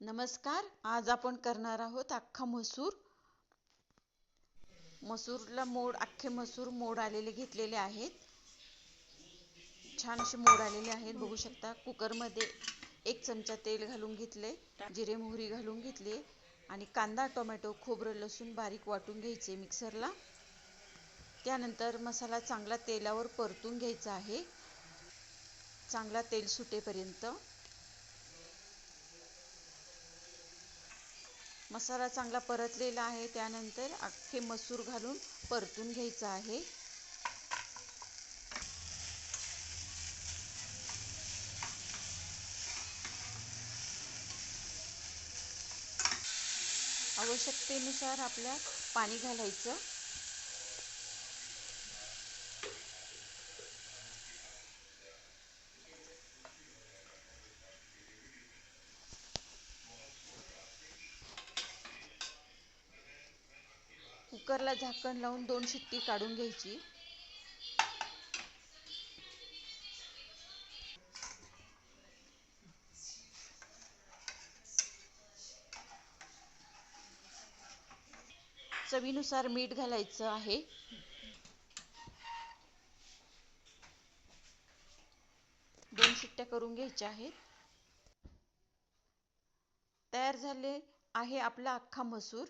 नमस्कार आज आपण करणार आहोत अख्खा मसूर. मसूरला मोड अख्खे मसूर मोड आलेले घेतलेले आहेत. छान असे मोड आलेले आहेत बघू शकता. कुकरमध्ये एक चमचा तेल घालून घेतले जिरे मोहरी घालून घेतली आणि कांदा टोमॅटो खोबरं लसूण बारीक वाटून घ्यायचे मिक्सरला. त्यानंतर मसाला चांगला तेलावर परतून घ्यायचा आहे. चांगला तेल सुटेपर्यंत. मसाला चांगला परतलेला आहे त्यानंतर अख्खे मसूर घालून परतून घ्यायचा आहे. आवश्यकतेनुसार आपल्या पाणी घालायचं. कुकरला झाकण लावून दोन शिट्टी काढून घ्यायची. चवीनुसार मीठ घालायचं आहे. दोन शिट्ट्या करून घ्यायच्या आहेत. तयार झाले आहे आपला अख्खा मसूर.